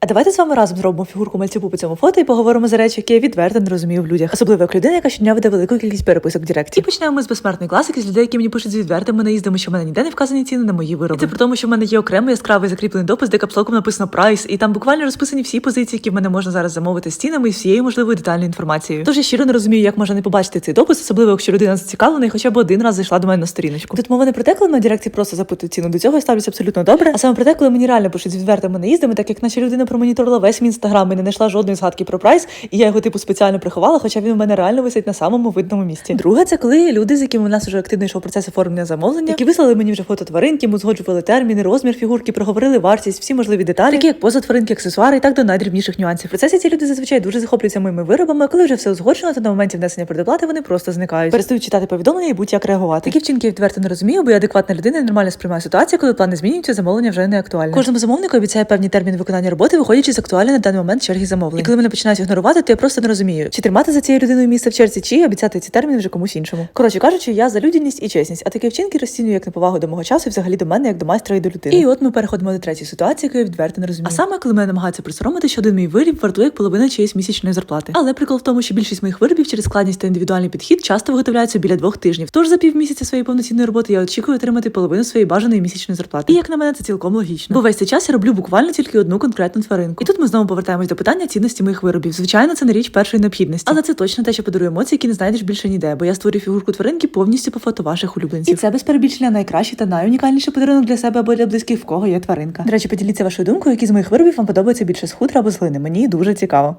А давайте з вами разом зробимо фігурку мальцюбу по цьому фото і поговоримо за речі, які я відверто не розумію в людях, особливо як людина, яка щодня веде велику кількість переписок в Директі. І почнемо з безсмертної класики з людей, які мені пишуть з відвертими наїздами, що в мене ніде не вказані ціни на мої вироби. І це при тому, що в мене є окремий яскравий закріплений допис, де капслоком написано прайс, і там буквально розписані всі позиції, які в мене можна зараз замовити з цінами і всією можливою детальною інформацією. Тож я щиро не розумію, як можна не побачити цей допис, особливо якщо людина зацікавлена і хоча б один раз зайшла до мене на сторіночку. Тут мова не про те, коли на директі просто запитують ціну. До цього я ставлюся абсолютно добре. А саме про те, коли мені реально пишуть з відвертими наїздами, так як наче людина промоніторила весь мій інстаграм і не знайшла жодної згадки про прайс, і я його типу спеціально приховала, хоча він у мене реально висить на самому видному місці. Друге, це коли люди, з якими у нас вже активно йшов процес оформлення замовлення, які вислали мені вже фото тваринки, ми узгоджували терміни, розмір фігурки, проговорили вартість, всі можливі деталі, такі як поза тваринки, аксесуари і так до найдрібніших нюансів. В процесі ці люди зазвичай дуже захоплюються моїми виробами. а Коли вже все узгоджено, то на моменті внесення предоплати вони просто зникають. Перестають читати повідомлення і будь-як реагувати. Такі вчинки я відверто не розумію, бо я адекватна людина і нормально сприймаю ситуацію, коли плани змінюються, замовлення вже не актуальне. Кожному замовнику обіцяє певні терміни виконання роботи, виходячи з актуальної на даний момент черги замовлень. І коли мене починають ігнорувати, то я просто не розумію, чи тримати за цією людиною місце в черзі, чи обіцяти ці терміни вже комусь іншому. Коротше кажучи, я за людяність і чесність, а такі вчинки розцінюю як неповагу до мого часу, і взагалі до мене, як до майстра і до людини. І от ми переходимо до третьої ситуації, яку я відверто не розумію. А саме, коли мене намагаються присоромити, що один мій виріб вартує як половина чиєїсь місячної зарплати. Але прикол в тому, що більшість моїх виробів через складність та індивідуальний підхід часто виготовляються біля двох тижнів. Тож за півмісяця своєї повноцінної роботи я очікую отримати половину своєї бажаної місячної зарплати. І як на мене, це цілком логічно. Бо весь цей час я роблю буквально тільки одну конкретну тваринку. І тут ми знову повертаємось до питання цінності моїх виробів. Звичайно, це не річ першої необхідності, але це точно те, що подарує емоції, які не знайдеш більше ніде, бо я створюю фігурку тваринки повністю по фото ваших улюбленців. І це без перебільшення найкращий та найунікальніший подарунок для себе або для близьких, в кого є тваринка. До речі, поділіться вашою думкою, які з моїх виробів вам подобаються більше з хутра або з глини. Мені дуже цікаво.